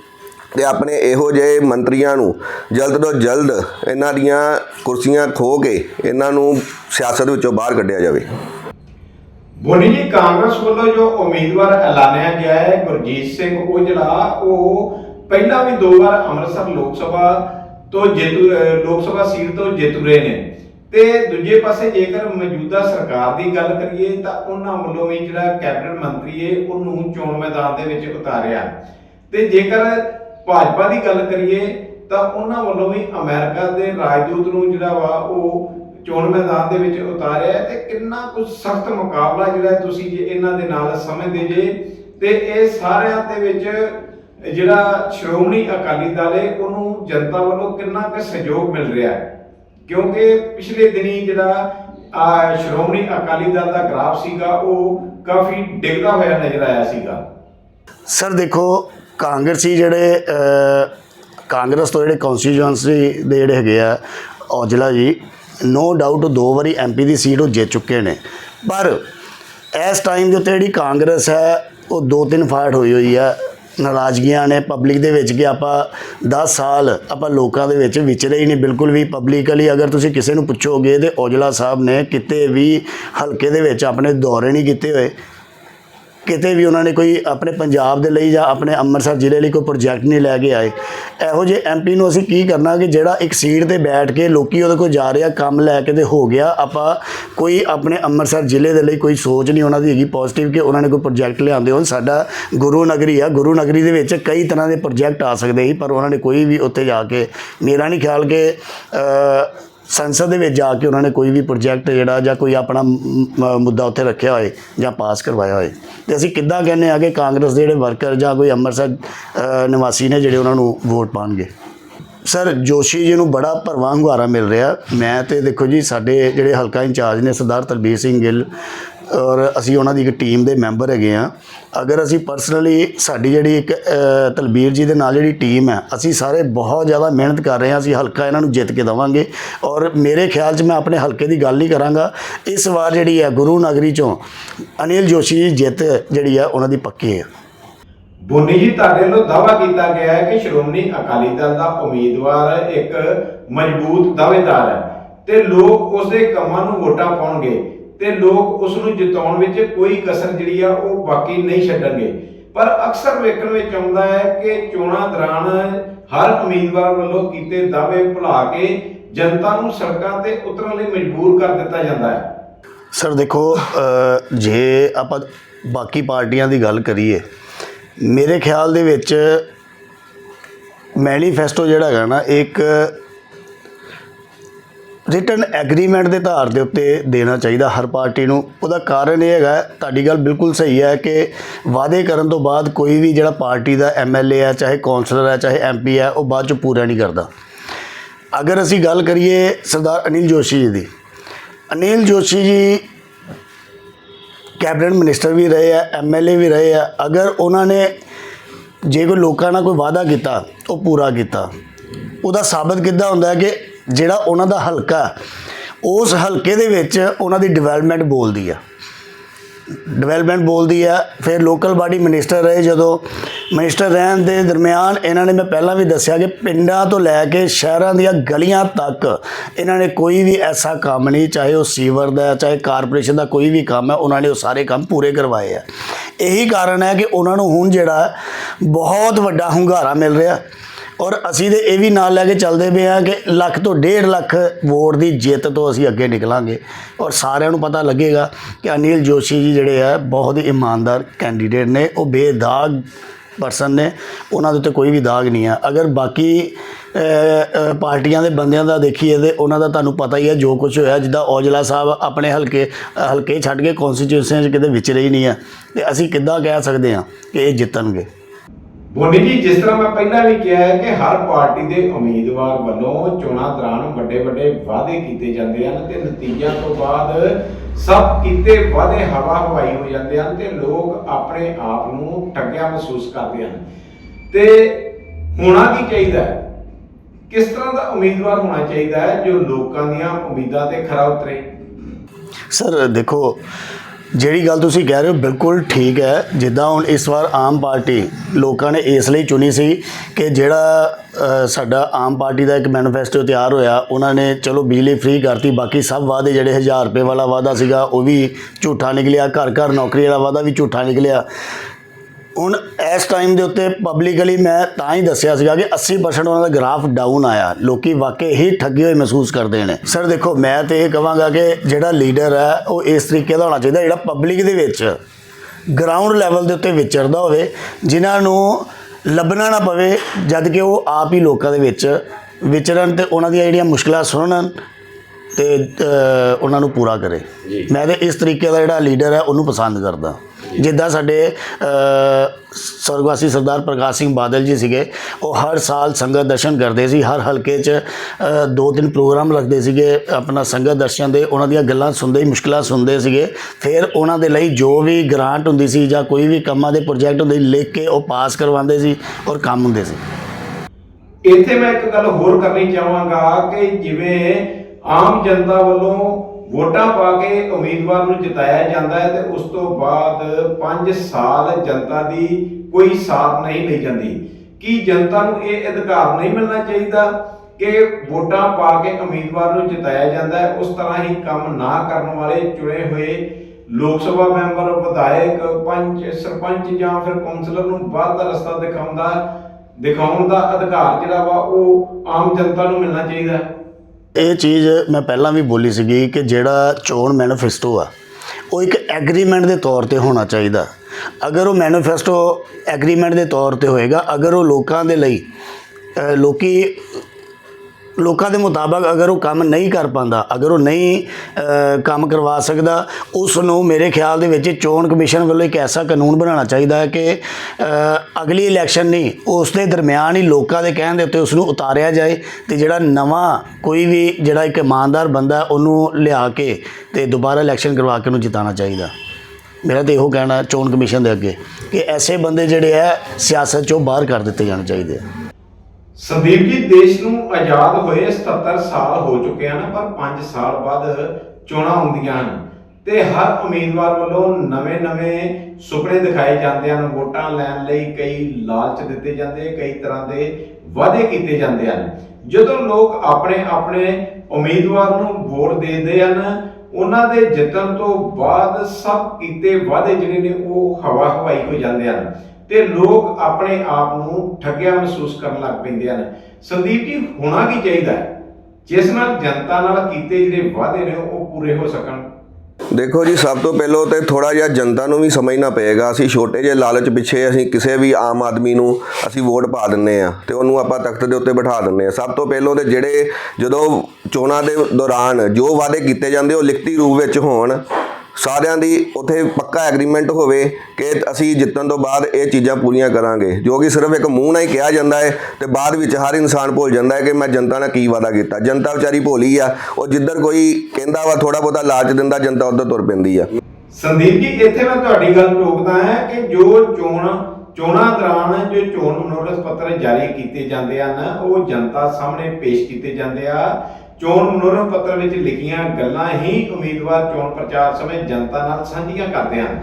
ਤੇ ਆਪਣੇ ਇਹੋ ਜਿਹੇ ਮੰਤਰੀਆਂ ਨੂੰ ਜਲਦ ਤੋਂ ਜਲਦ ਇਹਨਾਂ ਦੀਆਂ ਕੁਰਸੀਆਂ ਖੋ ਕੇ ਇਹਨਾਂ ਨੂੰ ਸਿਆਸਤ ਵਿੱਚੋਂ ਬਾਹਰ ਕੱਢਿਆ ਜਾਵੇ। ਬੋਨੀ ਜੀ, ਕਾਂਗਰਸ ਵੱਲੋਂ ਜੋ ਉਮੀਦਵਾਰ ਐਲਾਨਿਆ ਗਿਆ ਹੈ, ਗੁਰਜੀਤ ਸਿੰਘ ਔਜਲਾ ਉਹ ਪਹਿਲਾਂ ਵੀ ਦੋ ਵਾਰ ਅੰਮ੍ਰਿਤਸਰ ਲੋਕ ਸਭਾ ਤੋਂ ਜੇਤੂ ਲੋਕ ਸਭਾ ਸੀਟ ਤੋਂ ਜੇਤੂ ਰਹੇ ਨੇ। ਤੇ ਦੂਜੇ ਪਾਸੇ ਜੇਕਰ ਮੌਜੂਦਾ ਸਰਕਾਰ ਦੀ ਗੱਲ ਕਰੀਏ, ਤਾਂ ਉਹਨਾਂ ਵੱਲੋਂ ਵੀ ਜਿਹੜਾ ਕੈਬਨਿਟ ਮੰਤਰੀ ਹੈ ਉਹਨੂੰ ਚੋਣ ਮੈਦਾਨ ਦੇ ਵਿੱਚ ਉਤਾਰਿਆ। ਤੇ ਜੇਕਰ ਭਾਜਪਾ ਦੀ ਗੱਲ ਕਰੀਏ ਤਾਂ ਉਹਨਾਂ ਵੱਲੋਂ ਵੀ ਅਮਰੀਕਾ ਦੇ ਰਾਜਦੂਤ ਨੂੰ ਜਿਹੜਾ ਵਾ ਉਹ ਚੋਣ ਮੈਦਾਨ ਦੇ ਵਿੱਚ ਉਤਾਰਿਆ ਹੈ ਤੇ ਕਿੰਨਾ ਕੁ ਸਖਤ ਮੁਕਾਬਲਾ ਜਿਹੜਾ ਤੁਸੀਂ ਜੇ ਇਹਨਾਂ ਦੇ ਨਾਲ ਸਮਝਦੇ ਜੇ, ਤੇ ਇਹ ਸਾਰਿਆਂ ਦੇ ਵਿੱਚ ਜਿਹੜਾ ਸ਼੍ਰੋਮਣੀ ਅਕਾਲੀ ਦਲ ਹੈ, ਉਹਨੂੰ ਜਨਤਾ ਵੱਲੋਂ ਕਿੰਨਾ ਕੁ ਸਹਿਯੋਗ ਮਿਲ ਰਿਹਾ ਹੈ? ਕਿਉਂਕਿ ਪਿਛਲੇ ਦਿਨੀ ਜਿਹੜਾ, ਆ, ਸ਼੍ਰੋਮਣੀ ਅਕਾਲੀ ਦਲ ਦਾ ਗ੍ਰਾਫ ਸੀਗਾ, ਉਹ ਕਾਫੀ ਡਿੱਗਦਾ ਹੋਇਆ ਨਜ਼ਰ ਆਇਆ ਸੀਗਾ। ਸਰ ਦੇਖੋ ਕਾਂਗਰਸੀ ਜਿਹੜੇ ਕਾਂਗਰਸ ਤੋਂ ਜਿਹੜੇ ਕਨਸਟੀਚੁਐਂਸੀ ਦੇ ਜਿਹੜੇ ਹੈਗੇ ਆ, ਔਜਲਾ ਜੀ ਨੋ ਡਾਊਟ ਦੋ ਵਾਰੀ ਐਮਪੀ ਦੀ ਸੀਟ ਉਹ ਜਿੱਤ ਚੁੱਕੇ ਨੇ। ਪਰ ਇਸ ਟਾਈਮ ਦੇ ਉੱਤੇ ਜਿਹੜੀ ਕਾਂਗਰਸ ਹੈ, ਉਹ ਦੋ ਤਿੰਨ ਫਾਟ ਹੋਈ ਹੋਈ ਹੈ ਨਾਰਾਜ਼ਗੀਆਂ ਨੇ ਪਬਲਿਕ ਦੇ ਵਿੱਚ ਕਿ ਆਪਾਂ 10 ਸਾਲ ਆਪਾਂ ਲੋਕਾਂ ਦੇ ਵਿੱਚ ਵਿਚਰੇ ਹੀ ਨਹੀਂ। ਬਿਲਕੁਲ ਵੀ ਪਬਲਿਕਲੀ ਅਗਰ ਤੁਸੀਂ ਕਿਸੇ ਨੂੰ ਪੁੱਛੋਗੇ ਤੇ ਔਜਲਾ ਸਾਹਿਬ ਨੇ ਕਿਤੇ ਵੀ ਹਲਕੇ ਦੇ ਵਿੱਚ ਆਪਣੇ ਦੌਰੇ ਨਹੀਂ ਕੀਤੇ ਹੋਏ। ਕਿਤੇ ਵੀ ਉਹਨਾਂ ਨੇ ਕੋਈ ਆਪਣੇ ਪੰਜਾਬ ਦੇ ਲਈ ਜਾਂ ਆਪਣੇ ਅੰਮ੍ਰਿਤਸਰ ਜ਼ਿਲ੍ਹੇ ਲਈ ਕੋਈ ਪ੍ਰੋਜੈਕਟ ਨਹੀਂ ਲੈ ਕੇ ਆਏ, ਇਹੋ ਜਿਹੇ ਐਮਪੀ ਨੂੰ ਅਸੀਂ ਕੀ ਕਰਨਾ ਕਿ ਜਿਹੜਾ ਇੱਕ ਸੀਟ ਤੇ ਬੈਠ ਕੇ ਲੋਕੀ ਉਹਦੇ ਕੋਲ ਜਾ ਰਿਹਾ ਕੰਮ ਲੈ ਕੇ ਤੇ ਹੋ ਗਿਆ, ਆਪਾਂ ਕੋਈ ਆਪਣੇ ਅੰਮ੍ਰਿਤਸਰ ਜ਼ਿਲ੍ਹੇ ਦੇ ਲਈ ਕੋਈ ਸੋਚ ਨਹੀਂ ਉਹਨਾਂ ਦੀ ਹੈਗੀ ਪੋਜ਼ਿਟਿਵ ਕਿ ਉਹਨਾਂ ਨੇ ਕੋਈ ਪ੍ਰੋਜੈਕਟ ਲਿਆਂਦੇ ਹੋਣ। ਸਾਡਾ ਗੁਰੂ ਨਗਰੀ ਆ, ਗੁਰੂ ਨਗਰੀ ਦੇ ਵਿੱਚ ਕਈ ਤਰ੍ਹਾਂ ਦੇ ਪ੍ਰੋਜੈਕਟ ਆ ਸਕਦੇ ਸੀ, ਪਰ ਉਹਨਾਂ ਨੇ ਕੋਈ ਵੀ ਉੱਥੇ ਜਾ ਕੇ, ਮੇਰਾ ਨਹੀਂ ਖਿਆਲ ਕਿ ਸੰਸਦ ਦੇ ਵਿੱਚ ਜਾ ਕੇ ਉਹਨਾਂ ਨੇ ਕੋਈ ਵੀ ਪ੍ਰੋਜੈਕਟ ਜਿਹੜਾ ਜਾਂ ਕੋਈ ਆਪਣਾ ਮੁੱਦਾ ਉੱਥੇ ਰੱਖਿਆ ਹੋਏ ਜਾਂ ਪਾਸ ਕਰਵਾਇਆ ਹੋਏ। ਤੇ ਅਸੀਂ ਕਿੱਦਾਂ ਕਹਿੰਦੇ ਆ ਕਿ ਕਾਂਗਰਸ ਦੇ ਜਿਹੜੇ ਵਰਕਰ ਜਾਂ ਕੋਈ ਅੰਮ੍ਰਿਤਸਰ ਨਿਵਾਸੀ ਨੇ ਜਿਹੜੇ ਉਹਨਾਂ ਨੂੰ ਵੋਟ ਪਾਣਗੇ। ਸਰ, ਜੋਸ਼ੀ ਜੀ ਨੂੰ ਬੜਾ ਭਰਵਾਂ ਹੁੰਗਾਰਾ ਮਿਲ ਰਿਹਾ। ਮੈਂ ਤੇ ਦੇਖੋ ਜੀ, ਸਾਡੇ ਜਿਹੜੇ ਹਲਕਾ ਇੰਚਾਰਜ ਨੇ ਸਰਦਾਰ ਤਲਬੀਰ ਸਿੰਘ ਗਿੱਲ ਔਰ ਅਸੀਂ ਉਹਨਾਂ ਦੀ ਇੱਕ ਟੀਮ ਦੇ ਮੈਂਬਰ ਹੈਗੇ ਆ ਅਗਰ ਅਸੀਂ ਪਰਸਨਲੀ ਸਾਡੀ ਜਿਹੜੀ ਇੱਕ ਅ, ਤਲਬੀਰ ਜੀ ਦੇ ਨਾਲ ਜਿਹੜੀ ਟੀਮ ਹੈ ਅਸੀਂ ਸਾਰੇ ਬਹੁਤ ਜ਼ਿਆਦਾ ਮਿਹਨਤ ਕਰ ਰਹੇ ਹਾਂ ਅਸੀਂ ਹਲਕਾ ਇਹਨਾਂ ਨੂੰ ਜਿੱਤ ਕੇ ਦੇਵਾਂਗੇ। ਔਰ ਮੇਰੇ ਖਿਆਲ 'ਚ ਮੈਂ ਆਪਣੇ ਹਲਕੇ ਦੀ ਗੱਲ ਨਹੀਂ ਕਰਾਂਗਾ। ਇਸ ਵਾਰ ਜਿਹੜੀ ਹੈ ਗੁਰੂ ਨਗਰੀ ਚੋਂ ਅਨਿਲ ਜੋਸ਼ੀ ਜਿੱਤ ਜਿਹੜੀ ਹੈ ਉਹਨਾਂ ਦੀ ਪੱਕੀ ਹੈ। ਬੋਨੀ ਜੀ ਤੁਹਾਡੇ ਵੱਲੋਂ ਦਾਅਵਾ ਕੀਤਾ ਗਿਆ ਹੈ ਕਿ ਸ਼੍ਰੋਮਣੀ ਅਕਾਲੀ ਦਲ ਦਾ ਉਮੀਦਵਾਰ ਇੱਕ ਮਜ਼ਬੂਤ ਦਾਅਵੇਦਾਰ ਹੈ ਤੇ ਲੋਕ ਉਸ ਦੇ ਕੰਮਾਂ ਨੂੰ ਵੋਟਾਂ ਪਾਉਣਗੇ। ਤੇ ਲੋਕ ਉਸ ਨੂੰ ਜਿਤਾਉਣ ਵਿੱਚ ਕੋਈ ਕਸਰ ਜਿਹੜੀ ਆ ਉਹ ਬਾਕੀ ਨਹੀਂ ਛੱਡਣਗੇ। ਪਰ ਅਕਸਰ ਵੇਖਣ ਵਿੱਚ ਆਉਂਦਾ ਹੈ ਕਿ ਚੋਣਾਂ ਦੌਰਾਨ ਹਰ ਉਮੀਦਵਾਰ ਵੱਲੋਂ ਕੀਤੇ ਦਾਅਵੇ ਭੁਲਾ ਕੇ ਜਨਤਾ ਨੂੰ ਸੜਕਾਂ ਤੇ ਉਤਰਨ ਲਈ ਮਜਬੂਰ ਕਰ ਦਿੱਤਾ ਜਾਂਦਾ ਹੈ। ਸਰ, ਦੇਖੋ ਜੇ ਆਪਾਂ ਬਾਕੀ ਪਾਰਟੀਆਂ ਦੀ ਗੱਲ ਕਰੀਏ, ਮੇਰੇ ਖਿਆਲ ਦੇ ਵਿੱਚ ਮੈਨੀਫੈਸਟੋ ਜਿਹੜਾ ਹੈਗਾ ਨਾ, ਇੱਕ ਰਿਟਨ ਐਗਰੀਮੈਂਟ ਦੇ ਆਧਾਰ ਦੇ ਉੱਤੇ ਦੇਣਾ ਚਾਹੀਦਾ ਹਰ ਪਾਰਟੀ ਨੂੰ। ਉਹਦਾ ਕਾਰਨ ਇਹ ਹੈਗਾ, ਤੁਹਾਡੀ ਗੱਲ ਬਿਲਕੁਲ ਸਹੀ ਹੈ ਕਿ ਵਾਅਦੇ ਕਰਨ ਤੋਂ ਬਾਅਦ ਕੋਈ ਵੀ ਜਿਹੜਾ ਪਾਰਟੀ ਦਾ ਐਮਐਲਏ ਹੈ, ਚਾਹੇ ਕੌਂਸਲਰ ਹੈ, ਚਾਹੇ ਐਮਪੀ ਹੈ, ਉਹ ਬਾਅਦ ਚ ਪੂਰਾ ਨਹੀਂ ਕਰਦਾ। ਅਗਰ ਅਸੀਂ ਗੱਲ ਕਰੀਏ ਸਰਦਾਰ ਅਨਿਲ ਜੋਸ਼ੀ ਜੀ ਦੀ, ਅਨਿਲ ਜੋਸ਼ੀ ਜੀ ਕੈਬਨਿਟ ਮਿਨਿਸਟਰ ਵੀ ਰਹੇ ਆ ਐਮਐਲਏ ਵੀ ਰਹੇ ਆ। ਅਗਰ ਉਹਨਾਂ ਨੇ ਜੇ ਕੋਈ ਲੋਕਾਂ ਨਾਲ ਕੋਈ ਵਾਅਦਾ ਕੀਤਾ, ਉਹ ਪੂਰਾ ਕੀਤਾ। ਉਹਦਾ ਸਾਬਤ ਕਿੱਦਾਂ ਹੁੰਦਾ ਕਿ ਜਿਹੜਾ ਉਹਨਾਂ ਦਾ ਹਲਕਾ ਉਸ ਹਲਕੇ ਦੇ ਵਿੱਚ ਉਹਨਾਂ ਦੀ ਡਿਵੈਲਪਮੈਂਟ ਬੋਲਦੀ ਆ। ਡਿਵੈਲਪਮੈਂਟ ਬੋਲਦੀ ਆ, ਫਿਰ ਲੋਕਲ ਬਾਡੀ ਮਿਨਿਸਟਰ ਰਹੇ ਜਦੋਂ। ਮਿਨਿਸਟਰ ਰਹਿਣ ਦੇ ਦਰਮਿਆਨ ਇਹਨਾਂ ਨੇ, ਮੈਂ ਪਹਿਲਾਂ ਵੀ ਦੱਸਿਆ ਕਿ ਪਿੰਡਾਂ ਤੋਂ ਲੈ ਕੇ ਸ਼ਹਿਰਾਂ ਦੀਆਂ ਗਲੀਆਂ ਤੱਕ ਇਹਨਾਂ ਨੇ ਕੋਈ ਵੀ ਐਸਾ ਕੰਮ ਨਹੀਂ, ਚਾਹੇ ਉਹ ਸੀਵਰ ਦਾ ਚਾਹੇ ਕਾਰਪੋਰੇਸ਼ਨ ਦਾ ਕੋਈ ਵੀ ਕੰਮ ਹੈ, ਉਹਨਾਂ ਨੇ ਉਹ ਸਾਰੇ ਕੰਮ ਪੂਰੇ ਕਰਵਾਏ ਆ। ਇਹੀ ਕਾਰਨ ਹੈ ਕਿ ਉਹਨਾਂ ਨੂੰ ਹੁਣ ਜਿਹੜਾ ਬਹੁਤ ਵੱਡਾ ਹੁੰਗਾਰਾ ਮਿਲ ਰਿਹਾ। ਔਰ ਅਸੀਂ ਤੇ ਇਹ ਵੀ ਨਾਲ ਲੈ ਕੇ ਚੱਲਦੇ ਪਏ ਆ ਕਿ ਲੱਖ ਤੋਂ ਡੇਢ ਲੱਖ ਵੋਟ ਦੀ ਜਿੱਤ ਤੋਂ ਅਸੀਂ ਅੱਗੇ ਨਿਕਲਾਂਗੇ। ਔਰ ਸਾਰਿਆਂ ਨੂੰ ਪਤਾ ਲੱਗੇਗਾ ਕਿ ਅਨਿਲ ਜੋਸ਼ੀ ਜੀ ਜਿਹੜੇ ਆ, ਬਹੁਤ ਹੀ ਇਮਾਨਦਾਰ ਕੈਂਡੀਡੇਟ ਨੇ। ਉਹ ਬੇਦਾਗ ਪਰਸਨ ਨੇ। ਉਹਨਾਂ ਦੇ ਉੱਤੇ ਕੋਈ ਵੀ ਦਾਗ ਨਹੀਂ ਆ। ਅਗਰ ਬਾਕੀ ਪਾਰਟੀਆਂ ਦੇ ਬੰਦਿਆਂ ਦਾ ਦੇਖੀਏ ਤੇ ਉਹਨਾਂ ਦਾ ਤੁਹਾਨੂੰ ਪਤਾ ਹੀ ਹੈ, ਜੋ ਕੁਝ ਹੋਇਆ, ਜਿੱਦਾਂ ਔਜਲਾ ਸਾਹਿਬ ਆਪਣੇ ਹਲਕੇ ਹਲਕੇ ਛੱਡ ਕੇ ਕਨਸਟੀਟਿਊਸ਼ਨ 'ਚ ਕਿਤੇ ਵਿਚਰੇ ਹੀ ਨਹੀਂ ਆ। ਤੇ ਅਸੀਂ ਕਿੱਦਾਂ ਕਹਿ ਸਕਦੇ ਹਾਂ ਕਿ ਇਹ ਜਿੱਤਣਗੇ? ਬੋਨੀ ਜੀ, ਜਿਸ ਤਰ੍ਹਾਂ ਮੈਂ ਪਹਿਲਾਂ ਵੀ ਕਿਹਾ ਹੈ ਕਿ ਹਰ ਪਾਰਟੀ ਦੇ ਉਮੀਦਵਾਰ ਵੱਲੋਂ ਚੋਣਾਂ ਦੌਰਾਨ ਵੱਡੇ ਵੱਡੇ ਵਾਅਦੇ ਕੀਤੇ ਜਾਂਦੇ ਹਨ ਤੇ ਨਤੀਜਿਆਂ ਤੋਂ ਬਾਅਦ ਸਭ ਕੀਤੇ ਵਾਅਦੇ ਹਵਾ ਹਵਾਈ ਹੋ ਜਾਂਦੇ ਹਨ ਤੇ ਲੋਕ ਆਪਣੇ ਆਪ ਨੂੰ ਠੱਗਿਆ ਮਹਿਸੂਸ ਕਰਦੇ ਹਨ। ਤੇ ਹੋਣਾ ਕੀ ਚਾਹੀਦਾ ਹੈ? ਕਿਸ ਤਰ੍ਹਾਂ ਦਾ ਉਮੀਦਵਾਰ ਹੋਣਾ ਚਾਹੀਦਾ ਹੈ ਜੋ ਲੋਕਾਂ ਦੀਆਂ ਉਮੀਦਾਂ ਤੇ ਖਰਾ ਉਤਰੇ? ਸਰ, ਦੇਖੋ ਜਿਹੜੀ ਗੱਲ ਤੁਸੀਂ ਕਹਿ ਰਹੇ ਹੋ, ਬਿਲਕੁਲ ਠੀਕ ਹੈ। ਜਿੱਦਾਂ ਹੁਣ ਇਸ ਵਾਰ ਆਮ ਪਾਰਟੀ ਲੋਕਾਂ ਨੇ ਇਸ ਲਈ ਚੁਣੀ ਸੀ ਕਿ ਜਿਹੜਾ ਸਾਡਾ ਆਮ ਪਾਰਟੀ ਦਾ ਇੱਕ ਮੈਨੀਫੈਸਟੋ ਤਿਆਰ ਹੋਇਆ, ਉਹਨਾਂ ਨੇ ਚਲੋ ਬਿਜਲੀ ਫ੍ਰੀ ਕਰਤੀ, ਬਾਕੀ ਸਭ ਵਾਅਦੇ ਜਿਹੜੇ 1000 ਰੁਪਏ ਵਾਲਾ ਵਾਅਦਾ ਸੀਗਾ, ਉਹ ਵੀ ਝੂਠਾ ਨਿਕਲਿਆ, ਘਰ ਘਰ ਨੌਕਰੀ ਵਾਲਾ ਵਾਅਦਾ ਵੀ ਝੂਠਾ ਨਿਕਲਿਆ। ਹੁਣ ਇਸ ਟਾਈਮ ਦੇ ਉੱਤੇ ਪਬਲਿਕਲੀ ਮੈਂ ਤਾਂ ਹੀ ਦੱਸਿਆ ਸੀਗਾ ਕਿ 80% ਉਹਨਾਂ ਦਾ ਗ੍ਰਾਫ ਡਾਊਨ ਆਇਆ। ਲੋਕੀ ਵਾਕਈ ਹੀ ਠੱਗੇ ਹੋਏ ਮਹਿਸੂਸ ਕਰਦੇ ਨੇ। ਸਰ ਦੇਖੋ ਮੈਂ ਤੇ ਇਹ ਕਹਾਂਗਾ ਕਿ ਜਿਹੜਾ ਲੀਡਰ ਹੈ ਉਹ ਇਸ ਤਰੀਕੇ ਦਾ ਹੋਣਾ ਚਾਹੀਦਾ ਜਿਹੜਾ ਪਬਲਿਕ ਦੇ ਵਿੱਚ ਗਰਾਊਂਡ ਲੈਵਲ ਦੇ ਉੱਤੇ ਵਿਚਰਦਾ ਹੋਵੇ ਜਿਨ੍ਹਾਂ ਨੂੰ ਲੱਭਣਾ ਨਾ ਪਵੇ ਜਦ ਕਿ ਉਹ ਆਪ ਹੀ ਲੋਕਾਂ ਦੇ ਵਿੱਚ ਵਿਚਰਨ ਤੇ ਉਹਨਾਂ ਦੀਆਂ ਜਿਹੜੀਆਂ ਮੁਸ਼ਕਲਾਂ ਸੁਣਨ ਤੇ ਉਹਨਾਂ ਨੂੰ ਪੂਰਾ ਕਰੇ। ਮੈਂ ਤੇ ਇਸ ਤਰੀਕੇ ਦਾ ਜਿਹੜਾ ਲੀਡਰ ਹੈ ਉਹਨੂੰ ਪਸੰਦ ਕਰਦਾ। ਜਿੱਦਾਂ ਸਾਡੇ ਸਰਗਵਾਸੀ ਸਰਦਾਰ ਪ੍ਰਕਾਸ਼ ਸਿੰਘ ਬਾਦਲ ਜੀ ਸੀਗੇ ਉਹ ਹਰ ਸਾਲ ਸੰਗਤ ਦਰਸ਼ਨ ਕਰਦੇ ਸੀ ਹਰ ਹਲਕੇ 'ਚ ਦੋ ਤਿੰਨ ਪ੍ਰੋਗਰਾਮ ਰੱਖਦੇ ਸੀਗੇ ਆਪਣਾ ਸੰਗਤ ਦਰਸ਼ਨ ਦੇ ਉਹਨਾਂ ਦੀਆਂ ਗੱਲਾਂ ਸੁਣਦੇ ਹੀ ਮੁਸ਼ਕਲਾਂ ਸੁਣਦੇ ਸੀਗੇ। ਫਿਰ ਉਹਨਾਂ ਦੇ ਲਈ ਜੋ ਵੀ ਗ੍ਰਾਂਟ ਹੁੰਦੀ ਸੀ ਜਾਂ ਕੋਈ ਵੀ ਕੰਮਾਂ ਦੇ ਪ੍ਰੋਜੈਕਟ ਹੁੰਦੇ ਸੀ, ਲਿਖ ਕੇ ਉਹ ਪਾਸ ਕਰਵਾਉਂਦੇ ਸੀ ਔਰ ਕੰਮ ਹੁੰਦੇ ਸੀ। ਇੱਥੇ ਮੈਂ ਇੱਕ ਗੱਲ ਹੋਰ ਕਰਨੀ ਚਾਹਾਂਗਾ ਕਿ ਜਿਵੇਂ ਆਮ ਜਨਤਾ ਵੱਲੋਂ ਵੋਟਾਂ ਪਾ ਕੇ ਉਮੀਦਵਾਰ ਨੂੰ ਜਿਤਾਇਆ ਜਾਂਦਾ ਹੈ ਤੇ ਉਸ ਤੋਂ ਬਾਅਦ 5 ਸਾਲ ਜਨਤਾ ਦੀ ਕੋਈ ਸਾਥ ਨਹੀਂ ਲਈ ਜਾਂਦੀ। ਕੀ ਜਨਤਾ ਨੂੰ ਇਹ ਅਧਿਕਾਰ ਨਹੀਂ ਮਿਲਣਾ ਚਾਹੀਦਾ ਕਿ ਵੋਟਾਂ ਪਾ ਕੇ ਉਮੀਦਵਾਰ ਨੂੰ ਜਿਤਾਇਆ ਜਾਂਦਾ ਹੈ? ਉਸ ਤਰ੍ਹਾਂ ਹੀ ਕੰਮ ਨਾ ਕਰਨ ਵਾਲੇ ਚੁਣੇ ਹੋਏ ਲੋਕ ਸਭਾ ਮੈਂਬਰ, ਵਿਧਾਇਕ, ਪੰਚ, ਸਰਪੰਚ ਜਾਂ ਫਿਰ ਕੌਂਸਲਰ ਨੂੰ ਬਾਹਰ ਦਾ ਰਸਤਾ ਦਿਖਾਉਂਦਾ ਦਿਖਾਉਣ ਦਾ ਅਧਿਕਾਰ ਜਿਹੜਾ ਵਾ ਉਹ ਆਮ ਜਨਤਾ ਨੂੰ ਮਿਲਣਾ ਚਾਹੀਦਾ ਹੈ। ਇਹ ਚੀਜ਼ ਮੈਂ ਪਹਿਲਾਂ ਵੀ ਬੋਲੀ ਸੀਗੀ ਕਿ ਜਿਹੜਾ ਚੋਣ ਮੈਨੀਫੈਸਟੋ ਆ ਉਹ ਇੱਕ ਐਗਰੀਮੈਂਟ ਦੇ ਤੌਰ ਤੇ ਹੋਣਾ ਚਾਹੀਦਾ। ਅਗਰ ਉਹ ਮੈਨੀਫੈਸਟੋ ਐਗਰੀਮੈਂਟ ਦੇ ਤੌਰ ਤੇ ਹੋਏਗਾ ਅਗਰ ਉਹ ਲੋਕਾਂ ਦੇ ਲਈ ਅ, ਲੋਕੀ ਲੋਕਾਂ ਦੇ ਮੁਤਾਬਕ ਅਗਰ ਉਹ ਕੰਮ ਨਹੀਂ ਕਰ ਪਾਉਂਦਾ, ਅਗਰ ਉਹ ਨਹੀਂ ਕੰਮ ਕਰਵਾ ਸਕਦਾ, ਉਸ ਨੂੰ ਮੇਰੇ ਖਿਆਲ ਦੇ ਵਿੱਚ ਚੋਣ ਕਮਿਸ਼ਨ ਵੱਲੋਂ ਇੱਕ ਐਸਾ ਕਾਨੂੰਨ ਬਣਾਉਣਾ ਚਾਹੀਦਾ ਹੈ ਕਿ ਅਗਲੀ ਇਲੈਕਸ਼ਨ ਨਹੀਂ, ਉਸ ਦੇ ਦਰਮਿਆਨ ਹੀ ਲੋਕਾਂ ਦੇ ਕਹਿਣ ਦੇ ਉੱਤੇ ਉਸ ਨੂੰ ਉਤਾਰਿਆ ਜਾਏ ਤੇ ਜਿਹੜਾ ਨਵਾਂ ਕੋਈ ਵੀ ਜਿਹੜਾ ਇੱਕ ਇਮਾਨਦਾਰ ਬੰਦਾ ਉਹਨੂੰ ਲਿਆ ਕੇ ਤੇ ਦੁਬਾਰਾ ਇਲੈਕਸ਼ਨ ਕਰਵਾ ਕੇ ਉਹਨੂੰ ਜਿਤਾਉਣਾ ਚਾਹੀਦਾ। ਮੇਰਾ ਤਾਂ ਇਹੋ ਕਹਿਣਾ ਚੋਣ ਕਮਿਸ਼ਨ ਦੇ ਅੱਗੇ ਕਿ ਐਸੇ ਬੰਦੇ ਜਿਹੜੇ ਹੈ, ਸਿਆਸਤ ਚੋਂ ਬਾਹਰ ਕਰ ਦਿੱਤੇ ਜਾਣੇ ਚਾਹੀਦੇ ਆ। ਸੰਦੀਪ ਜੀ ਦੇਸ਼ ਨੂੰ ਆਜ਼ਾਦ ਹੋਏ 77 ਸਾਲ ਹੋ ਚੁੱਕੇ ਹਨ, ਪਰ 5 ਸਾਲ ਬਾਅਦ ਚੋਣਾਂ ਹੁੰਦੀਆਂ ਹਨ ਤੇ ਹਰ ਉਮੀਦਵਾਰ ਵੱਲੋਂ ਨਵੇਂ-ਨਵੇਂ ਸੁਪਨੇ ਦਿਖਾਏ ਜਾਂਦੇ ਹਨ। ਵੋਟਾਂ ਲੈਣ ਲਈ ਕਈ ਲਾਲਚ ਦਿੱਤੇ ਜਾਂਦੇ, ਕਈ ਤਰ੍ਹਾਂ ਦੇ ਵਾਅਦੇ ਕੀਤੇ ਜਾਂਦੇ ਹਨ। ਜਦੋਂ ਲੋਕ ਆਪਣੇ ਆਪਣੇ ਉਮੀਦਵਾਰ ਨੂੰ ਵੋਟ ਦਿੰਦੇ ਹਨ, ਉਹਨਾਂ ਦੇ ਜਿੱਤਣ ਤੋਂ ਬਾਅਦ ਸਭ ਕੀਤੇ ਵਾਅਦੇ ਜਿਹੜੇ ਨੇ ਉਹ ਹਵਾ ਹਵਾਈ ਹੋ ਜਾਂਦੇ ਹਨ। ਤੇ ਲੋਕ ਆਪਣੇ ਆਪ ਨੂੰ ਠੱਗਿਆ ਮਹਿਸੂਸ ਕਰਨ ਲੱਗ ਪੈਂਦੇ ਹਨ। ਸੰਦੀਪ ਜੀ ਹੋਣਾ ਕੀ ਚਾਹੀਦਾ ਹੈ। ਜਿਸ ਨਾਲ ਜਨਤਾ ਨਾਲ ਕੀਤੇ ਜਿਹੜੇ ਵਾਅਦੇ ਨੇ, ਉਹ ਪੂਰੇ ਹੋ ਸਕਣ। ਦੇਖੋ ਜੀ, ਸਭ ਤੋਂ ਪਹਿਲਾਂ ਤੇ ਥੋੜਾ ਜਿਹਾ ਜਨਤਾ ਨੂੰ ਵੀ ਸਮਝਣਾ ਪਏਗਾ। ਅਸੀਂ ਛੋਟੇ ਜਿਹੇ ਲਾਲਚ ਪਿੱਛੇ ਅਸੀਂ ਕਿਸੇ ਵੀ ਆਮ ਆਦਮੀ ਨੂੰ ਅਸੀਂ ਵੋਟ ਪਾ ਦਿੰਨੇ ਆ ਤੇ ਉਹਨੂੰ ਆਪਾਂ ਤਖਤ ਦੇ ਉੱਤੇ ਬਿਠਾ ਦਿੰਨੇ ਆ ਸਭ ਤੋਂ ਪਹਿਲਾਂ ਤੇ ਜਿਹੜੇ ਜਦੋਂ ਚੋਣਾਂ ਦੇ ਦੌਰਾਨ ਜੋ ਵਾਅਦੇ ਕੀਤੇ ਜਾਂਦੇ, ਉਹ ਲਿਖਤੀ ਰੂਪ ਵਿੱਚ ਹੋਣ। ਸਾਰਿਆਂ ਦੀ ਉਥੇ ਪੱਕਾ ਐਗਰੀਮੈਂਟ ਹੋਵੇ ਕਿ ਅਸੀਂ ਜਿੱਤਣ ਤੋਂ ਬਾਅਦ ਇਹ ਚੀਜ਼ਾਂ ਪੂਰੀਆਂ ਕਰਾਂਗੇ। ਜੋ ਕਿ ਸਿਰਫ ਇੱਕ ਮੂੰਹ ਨਾਲ ਹੀ ਕਿਹਾ ਜਾਂਦਾ ਹੈ ਤੇ ਬਾਅਦ ਵਿੱਚ ਹਰ ਇਨਸਾਨ ਭੁੱਲ ਜਾਂਦਾ ਹੈ ਕਿ ਮੈਂ ਜਨਤਾ ਨਾਲ ਕੀ ਵਾਅਦਾ ਕੀਤਾ। ਜਨਤਾ ਵਿਚਾਰੀ ਭੋਲੀ ਆ, ਉਹ ਜਿੱਧਰ ਕੋਈ ਕਹਿੰਦਾ ਵਾ ਥੋੜਾ ਬਹੁਤਾ ਲਾਲਚ ਦਿੰਦਾ, ਜਨਤਾ ਉਧਰ ਤੁਰ ਪੈਂਦੀ ਆ। ਸੰਦੀਪ ਜੀ, ਇੱਥੇ ਮੈਂ ਤੁਹਾਡੀ ਗੱਲ ਰੋਕਦਾ ਹਾਂ ਕਿ ਜੋ ਚੋਣ, ਚੋਣਾਂ ਦੌਰਾਨ ਜੋ ਚੋਣ ਮਨੋਰਥ ਪੱਤਰ ਜਾਰੀ ਕੀਤੇ ਜਾਂਦੇ ਹਨ, ਉਹ ਜਨਤਾ ਸਾਹਮਣੇ ਪੇਸ਼ ਕੀਤੇ ਜਾਂਦੇ ਆ। ਚੋਣ ਮਨੋਰਥ ਪੱਤਰ ਵਿੱਚ ਲਿਖੀਆਂ ਗੱਲਾਂ ਹੀ ਉਮੀਦਵਾਰ ਚੋਣ ਪ੍ਰਚਾਰ ਸਮੇਂ ਜਨਤਾ ਨਾਲ ਸਾਂਝੀਆਂ ਕਰਦੇ ਹਨ।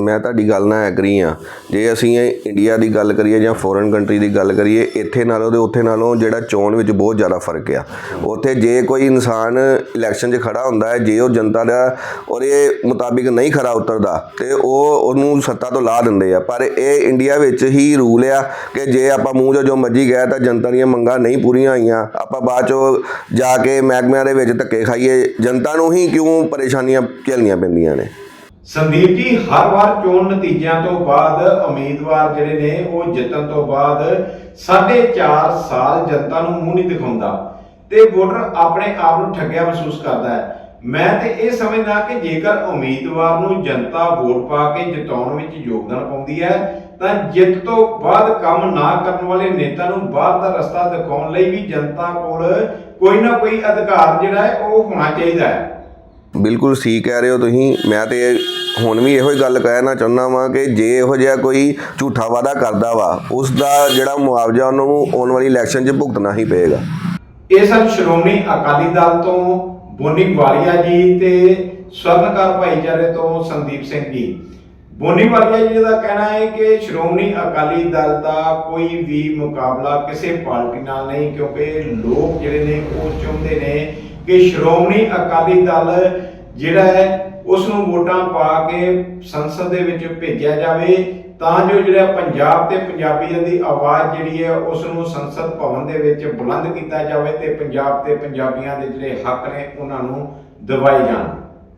ਮੈਂ ਤੁਹਾਡੀ ਗੱਲ ਨਾਲ ਐਗਰੀ ਆ ਜੇ ਅਸੀਂ ਇੰਡੀਆ ਦੀ ਗੱਲ ਕਰੀਏ ਜਾਂ ਫੋਰਨ ਕੰਟਰੀ ਦੀ ਗੱਲ ਕਰੀਏ, ਇੱਥੇ ਨਾਲੋਂ ਤੇ ਉੱਥੇ ਨਾਲੋਂ ਜਿਹੜਾ ਚੋਣ ਵਿੱਚ ਬਹੁਤ ਜ਼ਿਆਦਾ ਫ਼ਰਕ ਆ। ਉੱਥੇ ਜੇ ਕੋਈ ਇਨਸਾਨ ਇਲੈਕਸ਼ਨ 'ਚ ਖੜਾ ਹੁੰਦਾ ਹੈ, ਜੇ ਉਹ ਜਨਤਾ ਦਾ ਉਹਦੇ ਮੁਤਾਬਿਕ ਨਹੀਂ ਖਰਾ ਉਤਰਦਾ, ਤੇ ਉਹ ਉਹਨੂੰ ਸੱਤਾ ਤੋਂ ਲਾ ਦਿੰਦੇ ਆ। ਪਰ ਇਹ ਇੰਡੀਆ ਵਿੱਚ ਹੀ ਰੂਲ ਆ ਕਿ ਜੇ ਆਪਾਂ ਮੂੰਹ 'ਚ ਜੋ ਮਰਜ਼ੀ ਗਿਆ ਤਾਂ ਜਨਤਾ ਦੀਆਂ ਮੰਗਾਂ ਨਹੀਂ ਪੂਰੀਆਂ ਹੋਈਆਂ। ਆਪਾਂ ਬਾਅਦ 'ਚੋਂ ਜਾ ਕੇ ਮਹਿਕਮਿਆਂ ਦੇ ਵਿੱਚ ਧੱਕੇ ਖਾਈਏ। ਜਨਤਾ ਨੂੰ ਹੀ ਕਿਉਂ ਪਰੇਸ਼ਾਨੀਆਂ ਝੱਲਣੀਆਂ ਪੈਂਦੀਆਂ ਨੇ? ਸੰਦੀਪ ਜੀ ਹਰ ਵਾਰ ਚੋਣ ਨਤੀਜਿਆਂ ਤੋਂ ਬਾਅਦ ਉਮੀਦਵਾਰ ਜਿਹੜੇ ਨੇ ਉਹ ਜਿੱਤਣ ਤੋਂ ਬਾਅਦ 4.5 ਸਾਲ ਜਨਤਾ ਨੂੰ ਮੂੰਹ ਨਹੀਂ ਦਿਖਾਉਂਦਾ ਤੇ ਵੋਟਰ ਆਪਣੇ ਆਪ ਨੂੰ ਠੱਗਿਆ ਮਹਿਸੂਸ ਕਰਦਾ ਹੈ। ਮੈਂ ਤੇ ਇਹ ਸਮਝਦਾ ਕਿ ਜੇਕਰ ਉਮੀਦਵਾਰ ਨੂੰ ਜਨਤਾ ਵੋਟ ਪਾ ਕੇ ਜਿਤਾਉਣ ਵਿੱਚ ਯੋਗਦਾਨ ਪਾਉਂਦੀ ਹੈ, ਤਾਂ ਜਿੱਤ ਤੋਂ ਬਾਅਦ ਕੰਮ ਨਾ ਕਰਨ ਵਾਲੇ ਨੇਤਾ ਨੂੰ ਬਾਹਰ ਦਾ ਰਸਤਾ ਦਿਖਾਉਣ ਲਈ ਵੀ ਜਨਤਾ ਕੋਲ ਕੋਈ ਨਾ ਕੋਈ ਅਧਿਕਾਰ ਜਿਹੜਾ ਹੈ ਉਹ ਹੋਣਾ ਚਾਹੀਦਾ ਹੈ। ਬਿਲਕੁਲ ਠੀਕ ਕਹਿ ਰਹੇ ਹੋ ਤੁਸੀਂ। ਮੈਂ ਤੇ ਹੁਣ ਵੀ ਇਹੋ ਹੀ ਗੱਲ ਕਹਿਣਾ ਚਾਹੁੰਦਾ ਵਾਂ ਕਿ ਜੇ ਇਹੋ ਜਿਹਾ ਕੋਈ ਝੂਠਾ ਵਾਅਦਾ ਕਰਦਾ ਵਾ ਉਸ ਦਾ ਜਿਹੜਾ ਮੁਆਵਜ਼ਾ ਉਹਨਾਂ ਆਉਣ ਵਾਲੀ ਇਲੈਕਸ਼ਨ 'ਚ ਭੁਗਤਣਾ ਹੀ ਪਏਗਾ। ਇਹ ਸਨ ਸ਼੍ਰੋਮਣੀ ਅਕਾਲੀ ਦਲ ਤੋਂ ਬੋਨੀ ਵਾਲੀਆ ਜੀ ਤੇ ਸਵਰਨਕਾਰ ਭਾਈਚਾਰੇ ਤੋਂ ਸੰਦੀਪ ਸਿੰਘ ਜੀ। ਬੋਨੀ ਵਾਲੀਆ ਜੀ ਦਾ ਕਹਿਣਾ ਹੈ ਕਿ ਸ਼੍ਰੋਮਣੀ ਅਕਾਲੀ ਦਲ ਦਾ ਕੋਈ ਵੀ ਮੁਕਾਬਲਾ ਕਿਸੇ ਪਾਰਟੀ ਨਾਲ ਨਹੀਂ, ਕਿਉਂਕਿ ਲੋਕ ਜਿਹੜੇ ਨੇ ਉਹ ਚਾਹੁੰਦੇ ਨੇ ਕਿ ਸ਼੍ਰੋਮਣੀ ਅਕਾਲੀ ਦਲ ਜਿਹੜਾ ਹੈ ਉਸ ਨੂੰ ਵੋਟਾਂ ਪਾ ਕੇ ਸੰਸਦ ਦੇ ਵਿੱਚ ਭੇਜਿਆ ਜਾਵੇ, ਤਾਂ ਜੋ ਜਿਹੜਾ ਪੰਜਾਬ ਤੇ ਪੰਜਾਬੀਆਂ ਦੀ ਆਵਾਜ਼ ਜਿਹੜੀ ਹੈ ਉਸ ਨੂੰ ਸੰਸਦ ਭਵਨ ਦੇ ਵਿੱਚ ਬੁਲੰਦ ਕੀਤਾ ਜਾਵੇ ਤੇ ਪੰਜਾਬ ਤੇ ਪੰਜਾਬੀਆਂ ਦੇ ਜਿਹੜੇ ਹੱਕ ਨੇ, ਉਹਨਾਂ ਨੂੰ ਦਿਵਾਏ ਜਾਣ।